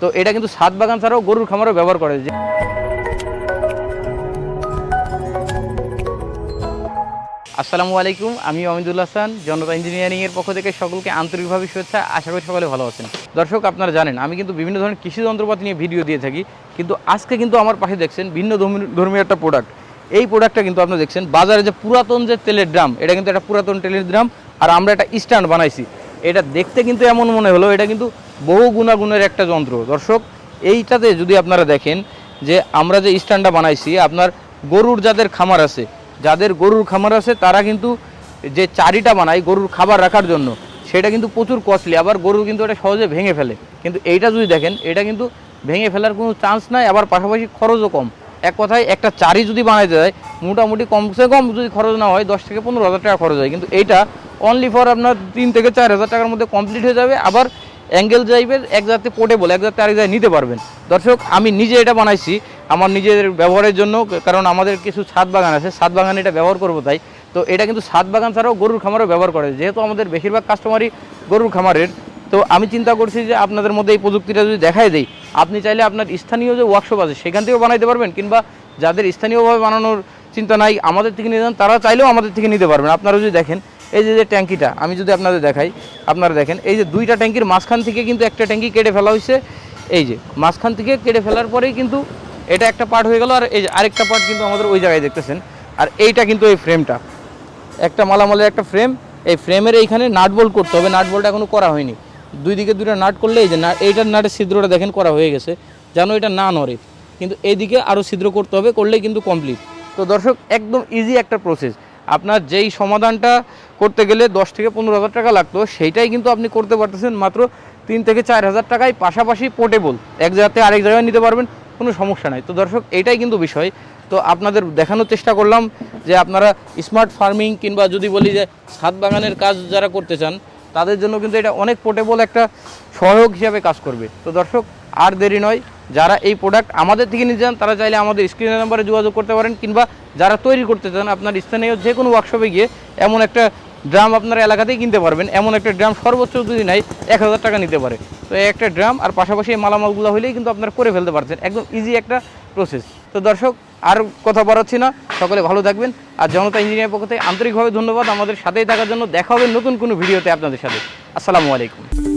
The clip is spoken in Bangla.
তো এটা কিন্তু সাত বাগান ছাড়াও গরুর খামারও ব্যবহার করে যে আসসালামু আলাইকুম, আমি অমিদুল হাসান, জনতা ইঞ্জিনিয়ারিংয়ের পক্ষ থেকে সকলকে আন্তরিকভাবে শুভেচ্ছা, আশা করি সকলে ভালো আছেন। দর্শক, আপনারা জানেন, আমি কিন্তু বিভিন্ন ধরনের কৃষি যন্ত্রপাতি নিয়ে ভিডিও দিয়ে থাকি, কিন্তু আজকে কিন্তু আমার পাশে দেখছেন ভিন্ন ধর্মী- ধর্মীয় একটা প্রোডাক্ট এই প্রোডাক্টটা কিন্তু আপনারা দেখছেন, বাজারে যে পুরাতন যে তেলের ড্রাম, এটা কিন্তু একটা পুরাতন তেলের ড্রাম, আর আমরা একটা স্ট্যান্ড বানাইছি। এটা দেখতে কিন্তু এমন মনে হলো, এটা কিন্তু বহু গুণাগুণের একটা যন্ত্র। দর্শক, এইটাতে যদি আপনারা দেখেন যে আমরা যে স্ট্যান্ডটা বানাইছি, আপনার গরুর যাদের খামার আছে, যাদের গরুর খামার আছে, তারা কিন্তু যে চারিটা বানায় গরুর খাবার রাখার জন্য, সেটা কিন্তু প্রচুর কস্টলি আবার গরু কিন্তু এটা সহজে ভেঙে ফেলে। কিন্তু এইটা যদি দেখেন, এটা কিন্তু ভেঙে ফেলার কোনো চান্স নাই, আবার পাশাপাশি খরচও কম। এক কথায়, একটা চারি যদি বানাইতে যায়, মোটামুটি কমসে কম যদি খরচ না হয়, দশ থেকে পনেরো হাজার টাকা খরচ হয়। কিন্তু এইটা অনলি ফর আপনার তিন থেকে চার হাজার টাকার মধ্যে কমপ্লিট হয়ে যাবে, আবার অ্যাঙ্গেল যাইবের এক জাতে পোর্টেবল এক জাতে আরেক জায়গায় নিতে পারবেন। দর্শক, আমি নিজে এটা বানাইছি, আমার নিজের ব্যবহারের জন্য, কারণ আমাদের কিছু ছাদ বাগান আছে, ছাদ বাগানে এটা ব্যবহার করব তাই। তো এটা কিন্তু ছাদ বাগান ছাড়াও গরুর খামারও ব্যবহার করে, যেহেতু আমাদের বেশিরভাগ কাস্টমারই গরুর খামারের। তো আমি চিন্তা করছি যে আপনাদের মধ্যে এই প্রযুক্তিটা যদি দেখাই দেই, আপনি চাইলে আপনার স্থানীয় যে ওয়ার্কশপ আছে, সেখান থেকেও বানাইতে পারবেন, কিংবা যাদের স্থানীয়ভাবে বানানোর চিন্তা নাই, আমাদের থেকে নিয়ে যান, তারা চাইলেও আমাদের থেকে নিতে পারবেন। আপনারা যদি দেখেন এই যে যে ট্যাঙ্কিটা, আমি যদি আপনাদের দেখাই, আপনারা দেখেন, এই যে দুইটা ট্যাঙ্কির মাঝখান থেকে কিন্তু একটা ট্যাঙ্কি কেটে ফেলা হয়েছে। এই যে, মাঝখান থেকে কেটে ফেলার পরেই কিন্তু এটা একটা পার্ট হয়ে গেল, আর এই যে আরেকটা পার্ট কিন্তু আমাদের ওই জায়গায় দেখতেছেন। আর এইটা কিন্তু এই ফ্রেমটা। একটা মালামালের একটা ফ্রেম, এই ফ্রেমের এইখানে নাট বোল্ট করতে হবে, নাট বোল্ট এখনও করা হয়নি। দুই দিকে দুটো নাট করলে এই যে না, এইটার নাটের ছিদ্রটা দেখেন করা হয়ে গেছে, যেন এটা না নড়ে। কিন্তু এইদিকে আরও ছিদ্র করতে হবে, করলেই কিন্তু কমপ্লিট তো দর্শক, একদম ইজি একটা প্রসেস আপনার যেই সমাধানটা করতে গেলে দশ থেকে পনেরো হাজার টাকা লাগতো, সেইটাই কিন্তু আপনি করতে পারতেছেন মাত্র তিন থেকে চার হাজার টাকায় পাশাপাশি পোর্টেবল এক জায়গাতে আরেক জায়গায় নিতে পারবেন, কোনো সমস্যা নাই। তো দর্শক, এটাই কিন্তু বিষয়। তো আপনাদের দেখানোর চেষ্টা করলাম যে আপনারা স্মার্ট ফার্মিং কিংবা যদি বলি যে ছাদ বাগানের কাজ যারা করতে চান, তাদের জন্য কিন্তু এটা অনেক পোর্টেবল একটা সহায়ক হিসাবে কাজ করবে। তো দর্শক, আর দেরি নয়। যারা এই প্রোডাক্ট আমাদের থেকে নিতে চান, তারা চাইলে আমাদের স্ক্রিনের নাম্বারে যোগাযোগ করতে পারেন, কিংবা যারা তৈরি করতে চান, আপনার স্থানীয় যে কোনো ওয়ার্কশপে গিয়ে এমন একটা ড্রাম আপনার এলাকাতেই কিনতে পারবেন, এমন একটা ড্রাম সর্বোচ্চ যদি নাই, এক হাজার টাকা নিতে পারে। তো এই একটা ড্রাম আর পাশাপাশি এই মালামালগুলো হলেই কিন্তু আপনারা করে ফেলতে পারছেন, একদম ইজি একটা প্রসেস তো দর্শক, আর কথা বাড়াচ্ছি না, সকলে ভালো থাকবেন, আর জনতা ইঞ্জিনিয়ার পক্ষ থেকে আন্তরিকভাবে ধন্যবাদ। আমাদের সাথেই থাকার জন্য দেখা হবে নতুন কোনো ভিডিওতে আপনাদের সাথে। আসসালামু আলাইকুম।